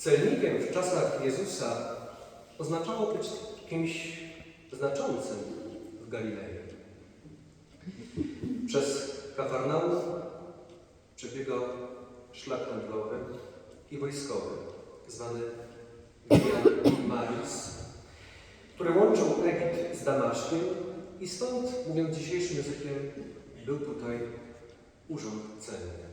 Celnikiem w czasach Jezusa oznaczało być kimś znaczącym w Galilei. Przez Kafarnaum przebiegał szlak handlowy i wojskowy, zwany Via Maris, który łączył Egipt z Damaszkiem i stąd, mówiąc dzisiejszym językiem, był tutaj urząd celny.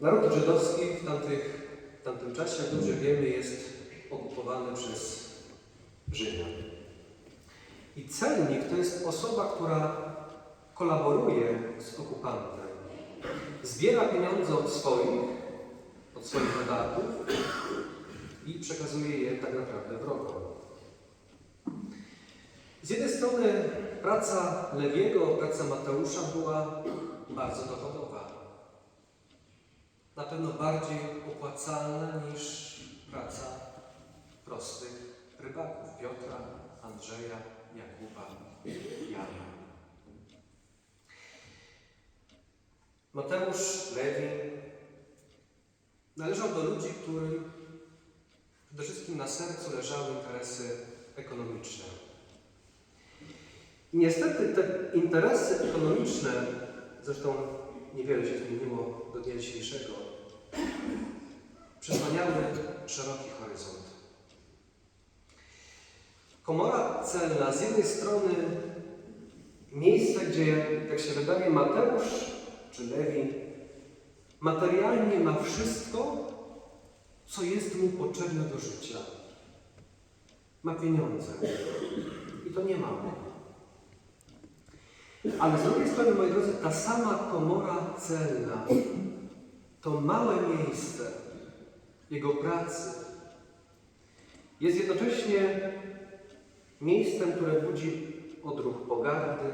Naród żydowski w, tamtych, w tamtym czasie, jak dobrze wiemy, jest okupowany przez Rzymian. I celnik to jest osoba, która kolaboruje z okupantem. Zbiera pieniądze od swoich, od swoich rodaków i przekazuje je tak naprawdę wrogom. Z jednej strony praca Lewiego, praca Mateusza była bardzo dochodowa. Na pewno bardziej opłacalna niż praca prostych rybaków Piotra, Andrzeja, Jakuba, Jana. Mateusz Lewi należał do ludzi, którym przede wszystkim na sercu leżały interesy ekonomiczne. I niestety te interesy ekonomiczne, zresztą niewiele się zmieniło do dnia dzisiejszego, przesłaniały szeroki horyzont. Komora celna z jednej strony miejsce, gdzie, jak się wydaje, Mateusz czy Lewi materialnie ma wszystko, co jest mu potrzebne do życia. Ma pieniądze. I to nie mało. Ale z drugiej strony, moi drodzy, ta sama komora celna, to małe miejsce jego pracy jest jednocześnie miejscem, które budzi odruch pogardy,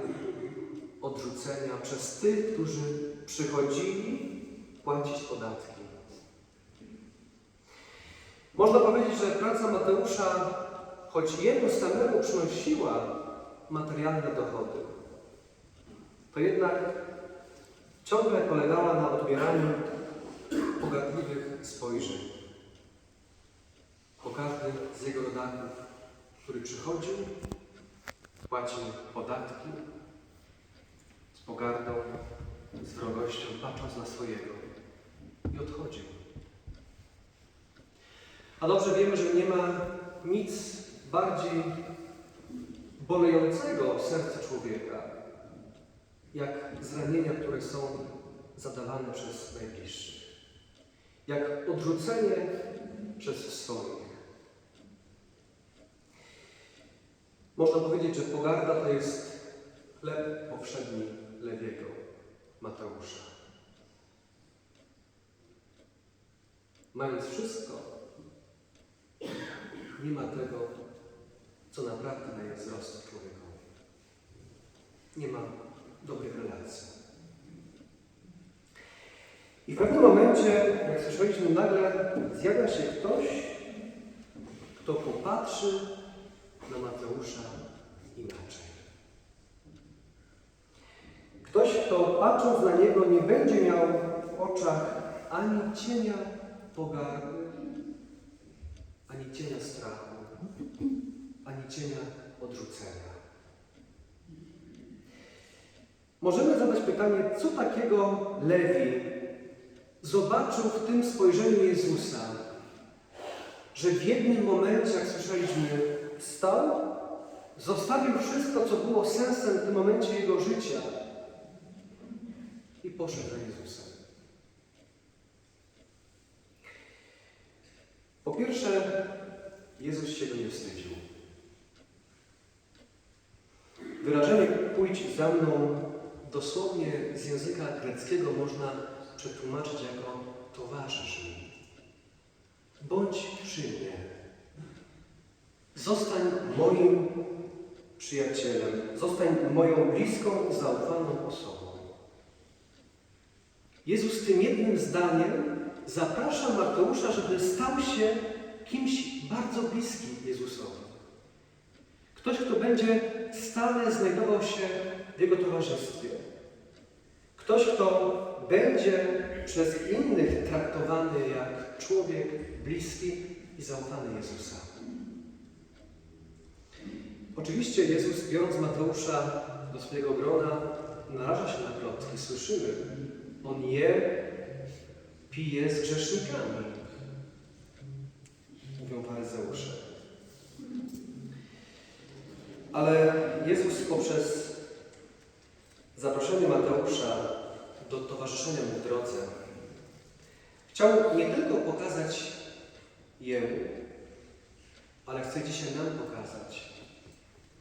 odrzucenia przez tych, którzy przychodzili płacić podatki. Można powiedzieć, że praca Mateusza, choć jemu samemu przynosiła materialne dochody, to jednak ciągle polegała na odbieraniu pogardliwych spojrzeń po każdym z jego rodaków, który przychodził, płacił podatki z pogardą, z wrogością, patrząc na swojego i odchodził. A dobrze wiemy, że nie ma nic bardziej bolejącego w sercu człowieka, jak zranienia, które są zadawane przez najbliższych, jak odrzucenie przez swoich. Można powiedzieć, że pogarda to jest chleb powszedni Lewiego, Mateusza. Mając wszystko, nie ma tego, co naprawdę daje wzrost człowiekowi. Nie ma dobrych relacji. I w pewnym momencie, jak słyszeliśmy, nagle zjawia się ktoś, kto popatrzy na Mateusza inaczej. Ktoś, kto patrząc na niego, nie będzie miał w oczach ani cienia pogardy, ani cienia strachu, ani cienia odrzucenia. Możemy zadać pytanie, co takiego Lewi zobaczył w tym spojrzeniu Jezusa, że w jednym momencie, jak słyszeliśmy, wstał, zostawił wszystko, co było sensem w tym momencie jego życia i poszedł za Jezusem. Po pierwsze, Jezus się go nie wstydził. Wyrażenie pójdź za mną dosłownie z języka greckiego można przetłumaczyć jako towarzysz mi. Bądź przy mnie. Zostań moim przyjacielem. Zostań moją bliską, zaufaną osobą. Jezus tym jednym zdaniem zaprasza Mateusza, żeby stał się kimś bardzo bliskim Jezusowi. Ktoś, kto będzie stale znajdował się w Jego towarzystwie. Ktoś, kto będzie przez innych traktowany jak człowiek bliski i zaufany Jezusa. Oczywiście Jezus, biorąc Mateusza do swojego grona, naraża się na plotki. Słyszymy, on je, pije z grzesznikami. Mówią faryzeusze. Ale Jezus poprzez zaproszenie Mateusza do towarzyszenia mu w drodze chciał nie tylko pokazać Jemu, ale chce dzisiaj nam pokazać,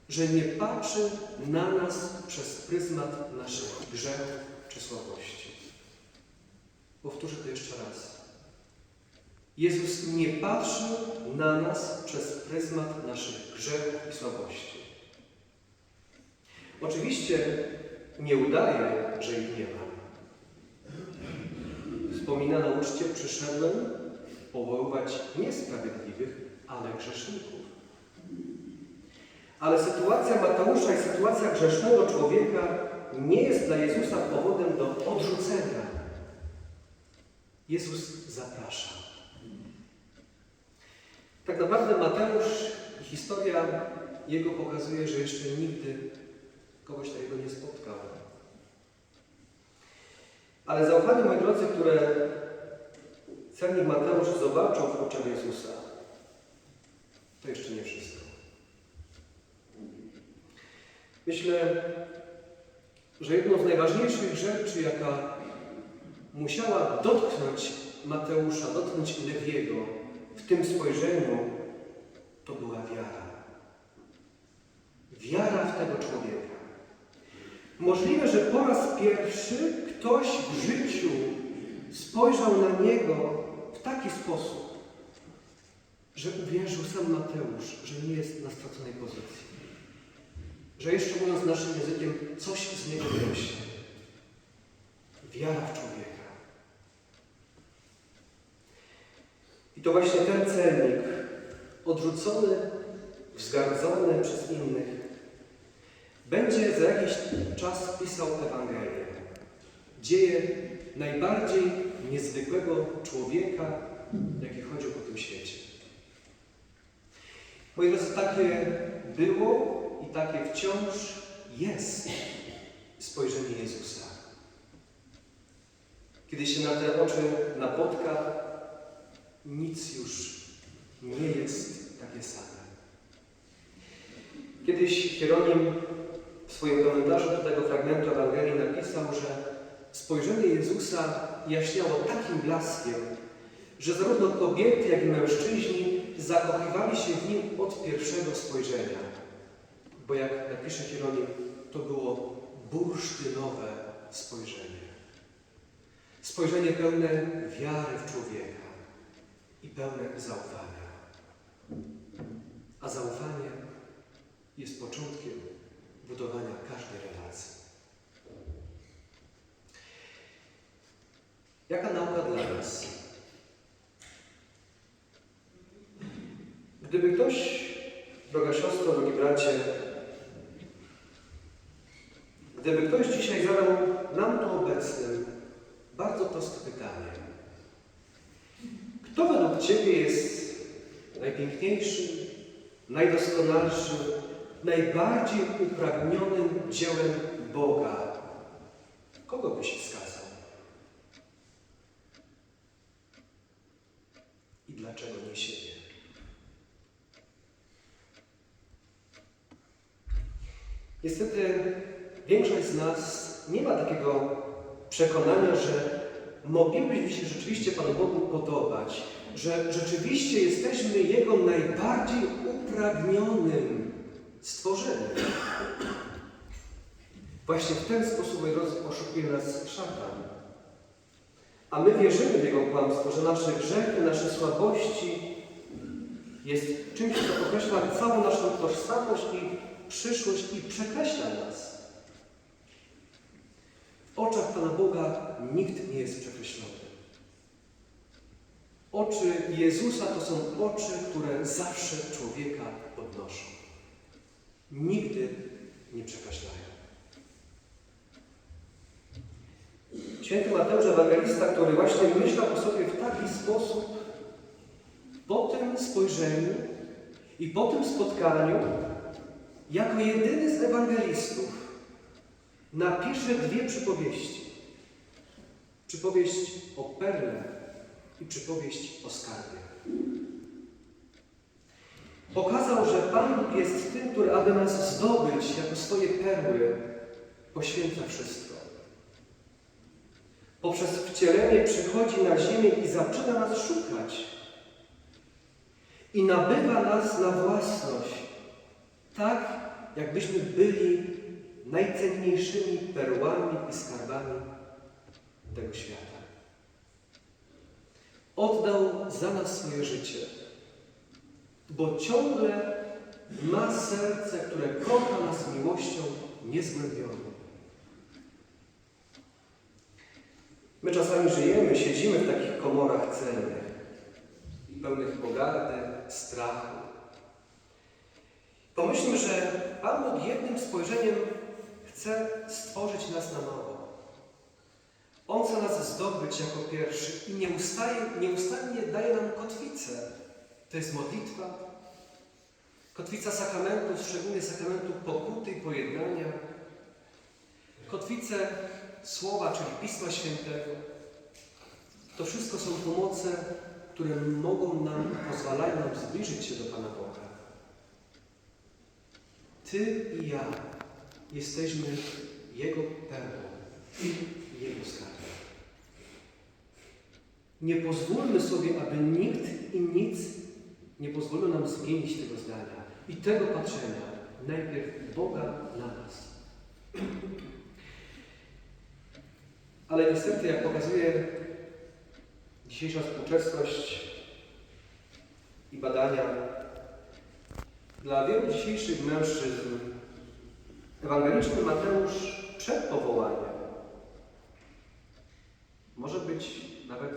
że nie patrzy na nas przez pryzmat naszych grzechów czy słabości. Powtórzę to jeszcze raz. Jezus nie patrzy na nas przez pryzmat naszych grzechów i słabości. Oczywiście nie udaje, że ich nie ma. Wspomina na uczcie, przyszedłem powoływać nie sprawiedliwych, ale grzeszników. Ale sytuacja Mateusza i sytuacja grzesznego człowieka nie jest dla Jezusa powodem do odrzucenia. Jezus zaprasza. Tak naprawdę Mateusz i historia jego pokazuje, że jeszcze nigdy kogoś takiego nie spotkał. Ale zaufanie, moi drodzy, które celnik Mateusz zobaczył w oczach Jezusa, to jeszcze nie wszystko. Myślę, że jedną z najważniejszych rzeczy, jaka musiała dotknąć Mateusza, dotknąć Lewiego w tym spojrzeniu, to była wiara. Wiara w tego człowieka. Możliwe, że po raz pierwszy ktoś w życiu spojrzał na niego w taki sposób, że uwierzył sam Mateusz, że nie jest na straconej pozycji. Że jeszcze mówiąc naszym językiem, coś z niego rośnie. Wiara w człowieka. I to właśnie ten celnik, odrzucony, wzgardzony przez innych, będzie za jakiś czas pisał Ewangelię. Dzieje najbardziej niezwykłego człowieka, jaki chodził po tym świecie. Moi drodzy, takie było i takie wciąż jest spojrzenie Jezusa. Kiedy się na te oczy napotka, nic już nie jest takie same. Kiedyś Hieronim w swoim komentarzu do tego fragmentu Ewangelii napisał, że spojrzenie Jezusa jaśniało takim blaskiem, że zarówno kobiety, jak i mężczyźni zakochiwali się w nim od pierwszego spojrzenia. Bo jak napisze Hieronim, to było bursztynowe spojrzenie. Spojrzenie pełne wiary w człowieka i pełne zaufania. A zaufanie jest początkiem budowania każdej relacji. Jaka nauka dla nas? Gdyby ktoś, droga siostro, drogi bracie, gdyby ktoś dzisiaj zadał nam tu obecnym bardzo proste pytanie. Kto według Ciebie jest najpiękniejszym, najdoskonalszym, najbardziej upragnionym dziełem Boga? Kogo byś wskazał? I dlaczego nie siebie? Niestety większość z nas nie ma takiego przekonania, że moglibyśmy się rzeczywiście Panu Bogu podobać, że rzeczywiście jesteśmy Jego najbardziej upragnionym stworzeniem. Właśnie w ten sposób, moi drodzy, oszukuje nas szatan. A my wierzymy w Jego kłamstwo, że nasze grzechy, nasze słabości jest czymś, co określa całą naszą tożsamość i przyszłość i przekreśla nas. W oczach Pana Boga nikt nie jest przekreślony. Oczy Jezusa to są oczy, które zawsze człowieka podnoszą. Nigdy nie przekreślają. Święty Mateusz Ewangelista, który właśnie myślał o sobie w taki sposób, po tym spojrzeniu i po tym spotkaniu, jako jedyny z ewangelistów, napisze dwie przypowieści. Przypowieść o perle i przypowieść o skarbie. Pokazał, że Pan Bóg jest tym, który aby nas zdobyć jako swoje perły, poświęca wszystko. Poprzez wcielenie przychodzi na ziemię i zaczyna nas szukać. I nabywa nas na własność, tak jakbyśmy byli najcenniejszymi perłami i skarbami tego świata. Oddał za nas swoje życie, bo ciągle ma serce, które kocha nas miłością niezgłębioną. My czasami żyjemy, siedzimy w takich komorach celnych, pełnych pogardy, strachu. Pomyślmy, że Pan Bóg jednym spojrzeniem chce stworzyć nas na nowo. On chce nas zdobyć jako pierwszy i nieustannie, nieustannie daje nam kotwicę. To jest modlitwa, kotwica sakramentów, szczególnie sakramentu pokuty i pojednania, kotwice Słowa, czyli Pisma Świętego. To wszystko są pomoce, które mogą nam, pozwalają nam zbliżyć się do Pana Boga. Ty i ja jesteśmy Jego perłą i Jego skarbem. Nie pozwólmy sobie, aby nikt i nic nie pozwolił nam zmienić tego zdania i tego patrzenia. Najpierw Boga na nas. Ale niestety, jak pokazuje dzisiejsza współczesność i badania, dla wielu dzisiejszych mężczyzn ewangeliczny Mateusz przed powołaniem może być nawet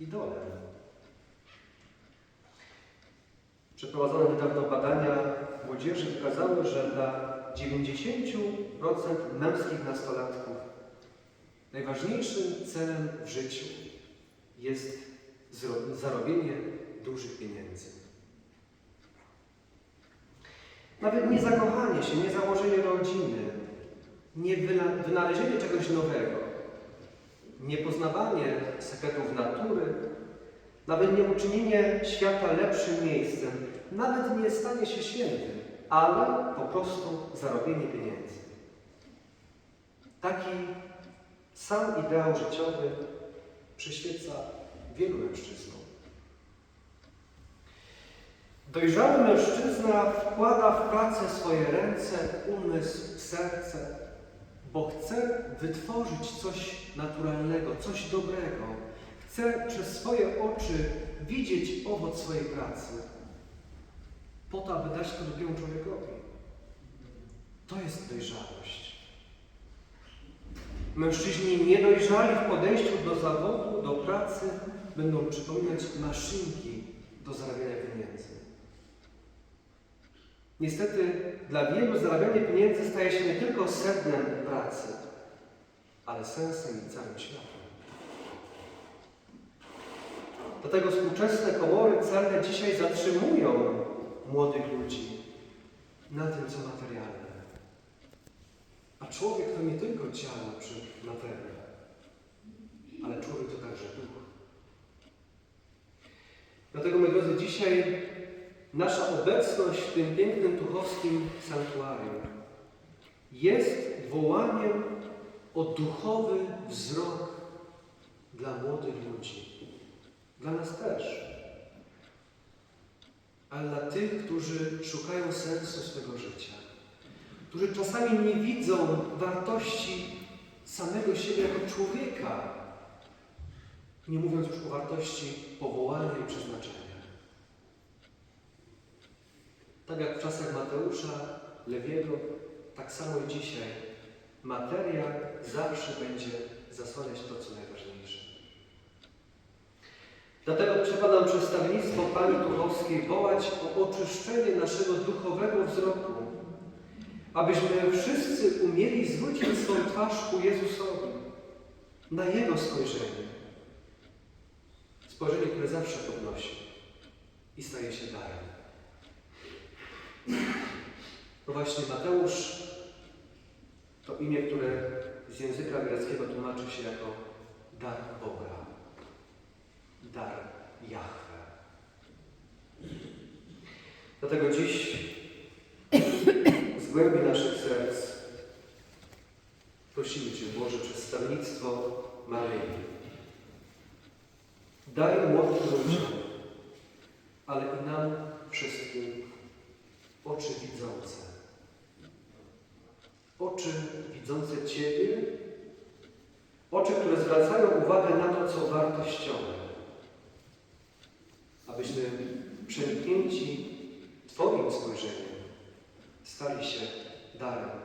idolem. Przeprowadzone niedawno badania młodzieży wykazały, że dla 90% męskich nastolatków najważniejszym celem w życiu jest zarobienie dużych pieniędzy. Nawet nie zakochanie się, nie założenie rodziny, nie wyna- wynalezienie czegoś nowego, nie poznawanie sekretów natury, nawet nie uczynienie świata lepszym miejscem, nawet nie stanie się świętym, ale po prostu zarobienie pieniędzy. Taki sam ideał życiowy przyświeca wielu mężczyznom. Dojrzały mężczyzna wkłada w pracę swoje ręce, umysł, serce, bo chce wytworzyć coś naturalnego, coś dobrego. Chce przez swoje oczy widzieć owoc swojej pracy, po to, aby dać to drugiemu człowiekowi. To jest dojrzałość. Mężczyźni niedojrzali w podejściu do zawodu, do pracy będą przypominać maszynki do zarabiania pieniędzy. Niestety dla wielu zarabianie pieniędzy staje się nie tylko sednem pracy, ale sensem i całym światem. Dlatego współczesne komory celne dzisiaj zatrzymują młodych ludzi na tym, co materialne. A człowiek to nie tylko ciało czy materia, ale człowiek to także duch. Dlatego, moi drodzy, dzisiaj nasza obecność w tym pięknym tuchowskim sanktuarium jest wołaniem o duchowy wzrok dla młodych ludzi. Dla nas też. Ale dla tych, którzy szukają sensu swego życia. Którzy czasami nie widzą wartości samego siebie jako człowieka. Nie mówiąc już o wartości powołania i przeznaczenia. Tak jak w czasach Mateusza, Lewiego, tak samo i dzisiaj materia zawsze będzie zasłaniać to, co najważniejsze. Dlatego trzeba nam przedstawienictwo Pani Tuchowskiej wołać o oczyszczenie naszego duchowego wzroku, abyśmy wszyscy umieli zwrócić swoją twarz ku Jezusowi, na Jego spojrzenie. Spojrzenie, które zawsze podnosi i staje się darem. No właśnie, Mateusz to imię, które z języka greckiego tłumaczy się jako dar Boga, dar Jahwe. Dlatego dziś z głębi naszych serc prosimy Cię, Boże, przez stawnictwo Maryi. Daj młodym ludziom, ale i nam wszystkim oczy widzące. Oczy widzące Ciebie, oczy, które zwracają uwagę na to, co wartościowe. Abyśmy przeniknięci Twoim spojrzeniem stali się darem.